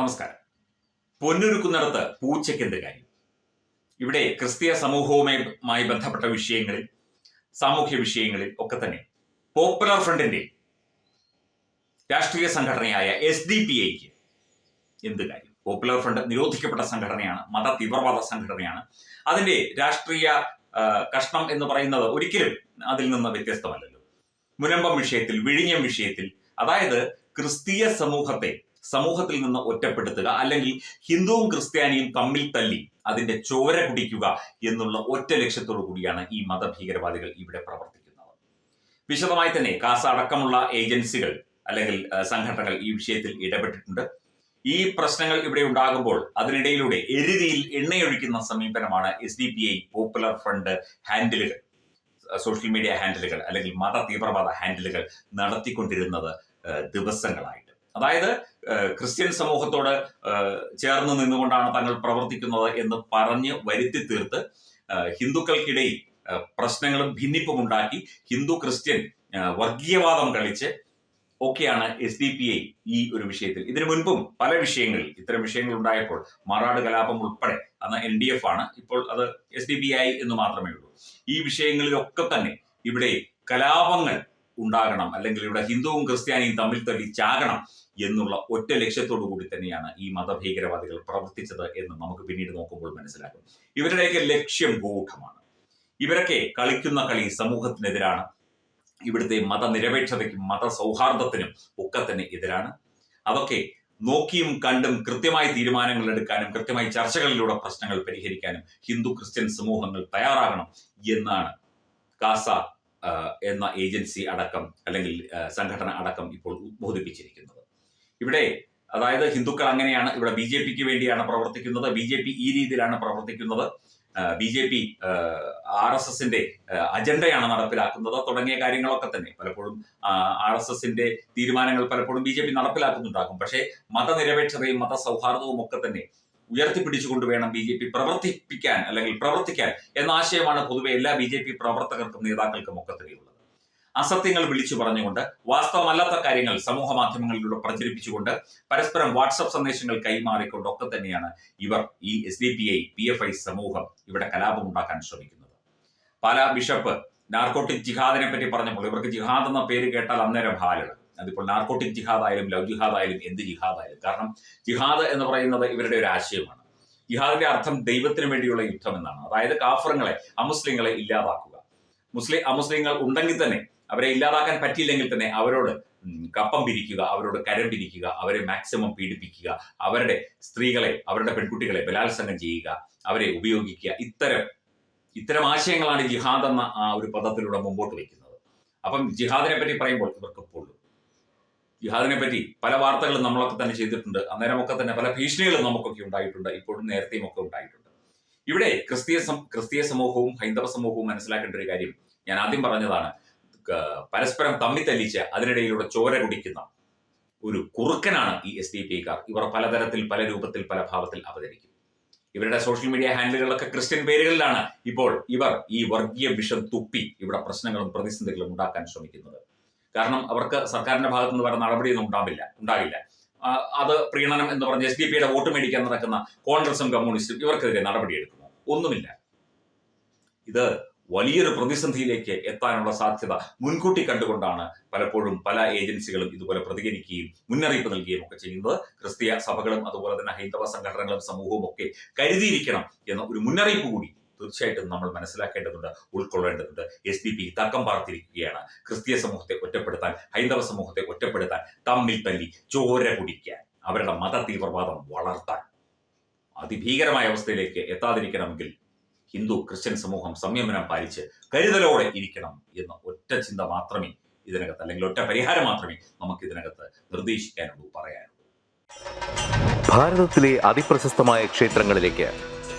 നമസ്കാരം. പൊന്നൊരുക്കുന്നിടത്ത് പൂച്ചയ്ക്കെന്ത് കാര്യം? ഇവിടെ ക്രിസ്തീയ സമൂഹവുമായി ബന്ധപ്പെട്ട വിഷയങ്ങളിൽ സാമൂഹ്യ വിഷയങ്ങളിൽ ഒക്കെ തന്നെ പോപ്പുലർ ഫ്രണ്ടിന്റെ രാഷ്ട്രീയ സംഘടനയായ എസ് ഡി പി ഐക്ക് എന്ത് കാര്യം? പോപ്പുലർ ഫ്രണ്ട് നിരോധിക്കപ്പെട്ട സംഘടനയാണ് മത തീവ്രവാദ സംഘടനയാണ്. അതിന്റെ രാഷ്ട്രീയ കഷ്ണം എന്ന് പറയുന്നത് ഒരിക്കലും അതിൽ നിന്ന് വ്യത്യസ്തമല്ലല്ലോ. മുനമ്പം വിഷയത്തിൽ വിഴിഞ്ഞം വിഷയത്തിൽ അതായത് ക്രിസ്തീയ സമൂഹത്തെ സമൂഹത്തിൽ നിന്ന് ഒറ്റപ്പെടുത്തുക അല്ലെങ്കിൽ ഹിന്ദുവും ക്രിസ്ത്യാനിയും തമ്മിൽ തല്ലി അതിന്റെ ചോര കുടിക്കുക എന്നുള്ള ഒറ്റ ലക്ഷ്യത്തോടു കൂടിയാണ് ഈ മതഭീകരവാദികൾ ഇവിടെ പ്രവർത്തിക്കുന്നത്. വിശദമായി തന്നെ കാസ അടക്കമുള്ള ഏജൻസികൾ അല്ലെങ്കിൽ സംഘടനകൾ ഈ വിഷയത്തിൽ ഇടപെട്ടിട്ടുണ്ട്. ഈ പ്രശ്നങ്ങൾ ഇവിടെ ഉണ്ടാകുമ്പോൾ അതിനിടയിലൂടെ എരുതിയിൽ എണ്ണയൊഴിക്കുന്ന സമീപനമാണ് S D P I popular front ഹാൻഡിലുകൾ സോഷ്യൽ മീഡിയ ഹാൻഡിലുകൾ അല്ലെങ്കിൽ മത തീവ്രവാദ ഹാൻഡിലുകൾ നടത്തിക്കൊണ്ടിരുന്നത് ദിവസങ്ങളായിട്ട്. അതായത് ക്രിസ്ത്യൻ സമൂഹത്തോട് ചേർന്ന് നിന്നുകൊണ്ടാണ് തങ്ങൾ പ്രവർത്തിക്കുന്നത് എന്ന് പറഞ്ഞ് വരുത്തി തീർത്ത് ഹിന്ദുക്കൾക്കിടയിൽ പ്രശ്നങ്ങളും ഭിന്നിപ്പും ഉണ്ടാക്കി ഹിന്ദു ക്രിസ്ത്യൻ വർഗീയവാദം കളിച്ച് ഒക്കെയാണ് എസ് ഡി പി ഐ ഈ ഒരു വിഷയത്തിൽ. ഇതിനു മുൻപും പല വിഷയങ്ങളിൽ ഇത്തരം വിഷയങ്ങൾ ഉണ്ടായപ്പോൾ മാറാട് കലാപം ഉൾപ്പെടെ അന്ന് എൻ ഡി എഫ് ആണ്. ഇപ്പോൾ അത് എസ് ഡി പി ഐ എന്ന് മാത്രമേ ഉള്ളൂ. ഈ വിഷയങ്ങളിലൊക്കെ തന്നെ ഇവിടെ കലാപങ്ങൾ ഉണ്ടാകണം. അല്ലെങ്കിൽ ഇവിടെ ഹിന്ദുവും ക്രിസ്ത്യാനിയും തമ്മിൽ തല്ലി ചാകണം എന്നുള്ള ഒറ്റ ലക്ഷ്യത്തോടു കൂടി തന്നെയാണ് ഈ മതഭീകരവാദികൾ പ്രവർത്തിച്ചത് എന്ന് നമുക്ക് പിന്നീട് നോക്കുമ്പോൾ മനസ്സിലാക്കും ഇവരുടെയൊക്കെ ലക്ഷ്യം ഗൂഢമാണ് ഇവരൊക്കെ കളിക്കുന്ന കളി സമൂഹത്തിനെതിരാണ്. ഇവിടുത്തെ മതനിരപേക്ഷതയ്ക്കും മതസൗഹാർദ്ദത്തിനും ഒക്കെ തന്നെ എതിരാണ്. അതൊക്കെ നോക്കിയും കണ്ടും കൃത്യമായി തീരുമാനങ്ങൾ എടുക്കാനും കൃത്യമായി ചർച്ചകളിലൂടെ പ്രശ്നങ്ങൾ പരിഹരിക്കാനും ഹിന്ദു ക്രിസ്ത്യൻ സമൂഹങ്ങൾ തയ്യാറാകണം എന്നാണ് കാസ എന്ന ഏജൻസി അടക്കം അല്ലെങ്കിൽ സംഘടന അടക്കം ഇപ്പോൾ ഉദ്ബോധിപ്പിച്ചിരിക്കുന്നത്. ഇവിടെ അതായത് ഹിന്ദുക്കൾ അങ്ങനെയാണ് ഇവിടെ ബി ജെ പിക്ക് വേണ്ടിയാണ് പ്രവർത്തിക്കുന്നത്. ബി ജെ പി ഈ രീതിയിലാണ് പ്രവർത്തിക്കുന്നത്. B J P R S എസിന്റെ അജണ്ടയാണ് നടപ്പിലാക്കുന്നത്. തുടങ്ങിയ കാര്യങ്ങളൊക്കെ തന്നെ പലപ്പോഴും ആർ എസ് എസിന്റെ തീരുമാനങ്ങൾ പലപ്പോഴും ബി ജെ പി നടപ്പിലാക്കുന്നുണ്ടാകും. പക്ഷേ മതനിരപേക്ഷതയും മതസൗഹാർദ്ദവും ഒക്കെ തന്നെ ഉയർത്തിപ്പിടിച്ചുകൊണ്ട് വേണം ബി ജെ പി പ്രവർത്തിപ്പിക്കാൻ അല്ലെങ്കിൽ പ്രവർത്തിക്കാൻ എന്ന ആശയമാണ് പൊതുവെ എല്ലാ ബി ജെ പി പ്രവർത്തകർക്കും നേതാക്കൾക്കും ഒക്കെ തന്നെയുള്ളത് അസത്യങ്ങൾ വിളിച്ചു പറഞ്ഞുകൊണ്ട് വാസ്തവമല്ലാത്ത കാര്യങ്ങൾ സമൂഹ മാധ്യമങ്ങളിലൂടെ പ്രചരിപ്പിച്ചുകൊണ്ട് പരസ്പരം വാട്സപ്പ് സന്ദേശങ്ങൾ കൈമാറിക്കൊണ്ട് ഒക്കെ തന്നെയാണ് ഇവർ ഈ S D P I P F I സമൂഹം ഇവിടെ കലാപം ഉണ്ടാക്കാൻ ശ്രമിക്കുന്നത്. പാലാ ബിഷപ്പ് നാർക്കോട്ടിക് ജിഹാദിനെ പറ്റി പറഞ്ഞപ്പോൾ ഇവർക്ക് ജിഹാദ് എന്ന പേര് കേട്ടാൽ അന്നേരം ഹാലാണ് അതിപ്പോൾ നാർക്കോട്ടിക് ജിഹാദ് ആയാലും ലവ് ജിഹാദ് ആയാലും എന്ത് ജിഹാദ് ആയാലും കാരണം ജിഹാദ് എന്ന് പറയുന്നത് ഇവരുടെ ഒരു ആശയമാണ്. ജിഹാദിന്റെ അർത്ഥം ദൈവത്തിന് വേണ്ടിയുള്ള യുദ്ധം എന്നാണ്. അതായത് കാഫറങ്ങളെ അമുസ്ലിങ്ങളെ ഇല്ലാതാക്കുക. മുസ്ലിം അമുസ്ലിങ്ങൾ ഉണ്ടെങ്കിൽ തന്നെ അവരെ ഇല്ലാതാക്കാൻ പറ്റിയില്ലെങ്കിൽ തന്നെ അവരോട് കപ്പം പിരിക്കുക അവരോട് കരം പിരിക്കുക അവരെ മാക്സിമം പീഡിപ്പിക്കുക അവരുടെ സ്ത്രീകളെ അവരുടെ പെൺകുട്ടികളെ ബലാത്സംഗം ചെയ്യുക അവരെ ഉപയോഗിക്കുക. ഇത്തരം ഇത്തരം ആശയങ്ങളാണ് ജിഹാദ് എന്ന ആ ഒരു പദത്തിലൂടെ മുമ്പോട്ട് വയ്ക്കുന്നത്. അപ്പം ജിഹാദിനെ പറ്റി പറയുമ്പോൾ ഇവർക്ക് പൊള്ളു ജിഹാദിനെ പറ്റി പല വാർത്തകളും നമ്മളൊക്കെ തന്നെ ചെയ്തിട്ടുണ്ട്. അന്നേരമൊക്കെ തന്നെ പല ഭീഷണികളും നമുക്കൊക്കെ ഉണ്ടായിട്ടുണ്ട്. ഇപ്പോഴും നേരത്തെയും ഒക്കെ ഉണ്ടായിട്ടുണ്ട്. ഇവിടെ ക്രിസ്തീയ ക്രിസ്തീയ സമൂഹവും ഹൈന്ദവ സമൂഹവും മനസ്സിലാക്കേണ്ട ഒരു കാര്യം ഞാൻ ആദ്യം പറഞ്ഞതാണ്. പരസ്പരം തമ്മി തല്ലിച്ച് അതിനിടയിലൂടെ ചോര കുടിക്കുന്ന ഒരു കുറുക്കനാണ് ഈ എസ് ഡി പി കാർ ഇവർ പലതരത്തിൽ പല രൂപത്തിൽ പല ഭാവത്തിൽ അവതരിക്കും. ഇവരുടെ സോഷ്യൽ മീഡിയ ഹാൻഡിലുകളൊക്കെ ക്രിസ്ത്യൻ പേരുകളിലാണ് ഇപ്പോൾ ഇവർ ഈ വർഗീയ വിഷം തുപ്പി ഇവിടെ പ്രശ്നങ്ങളും പ്രതിസന്ധികളും ഉണ്ടാക്കാൻ ശ്രമിക്കുന്നത്. കാരണം അവർക്ക് സർക്കാരിന്റെ ഭാഗത്തു നിന്ന് വേറെ നടപടിയൊന്നും ഉണ്ടാവില്ല ഉണ്ടാകില്ല അത് പ്രീണനം എന്ന് പറഞ്ഞ എസ് ഡി പിയുടെ വോട്ട് മേടിക്കാൻ നടക്കുന്ന കോൺഗ്രസും കമ്മ്യൂണിസ്റ്റും ഇവർക്കെതിരെ നടപടിയെടുക്കുമോ ഒന്നുമില്ല. ഇത് വലിയൊരു പ്രതിസന്ധിയിലേക്ക് എത്താനുള്ള സാധ്യത മുൻകൂട്ടി കണ്ടുകൊണ്ടാണ് പലപ്പോഴും പല ഏജൻസികളും ഇതുപോലെ പ്രതികരിക്കുകയും മുന്നറിയിപ്പ് നൽകുകയും ഒക്കെ ചെയ്യുന്നത്. ക്രിസ്തീയ സഭകളും അതുപോലെ തന്നെ ഹൈന്ദവ സംഘടനകളും സമൂഹവും ഒക്കെ കരുതിയിരിക്കണം എന്ന ഒരു മുന്നറിയിപ്പ് കൂടി തീർച്ചയായിട്ടും നമ്മൾ മനസ്സിലാക്കേണ്ടതുണ്ട് ഉൾക്കൊള്ളേണ്ടതുണ്ട്. എസ് ഡി പി തർക്കം പാർത്തിരിക്കുകയാണ്. ക്രിസ്തീയ സമൂഹത്തെ ഒറ്റപ്പെടുത്താൻ ഹൈന്ദവ സമൂഹത്തെ ഒറ്റപ്പെടുത്താൻ തമ്മിൽ തല്ലി ചോര കുടിക്കാൻ അവരുടെ മത തീവ്രവാദം വളർത്താൻ. അതിഭീകരമായ അവസ്ഥയിലേക്ക് എത്താതിരിക്കണമെങ്കിൽ ഹിന്ദു ക്രിസ്ത്യൻ സമൂഹം സംയമനം പാലിച്ച് കരുതലോടെ ഇരിക്കണം എന്ന ഒറ്റ ചിന്ത മാത്രമേ ഇതിനകത്ത് അല്ലെങ്കിൽ ഒറ്റ പരിഹാരം മാത്രമേ നമുക്ക് ഇതിനകത്ത് നിർദ്ദേശിക്കാനുള്ളൂ പറയാനുള്ളൂ. ഭാരതത്തിലെ അതിപ്രശസ്തമായ ക്ഷേത്രങ്ങളിലേക്ക്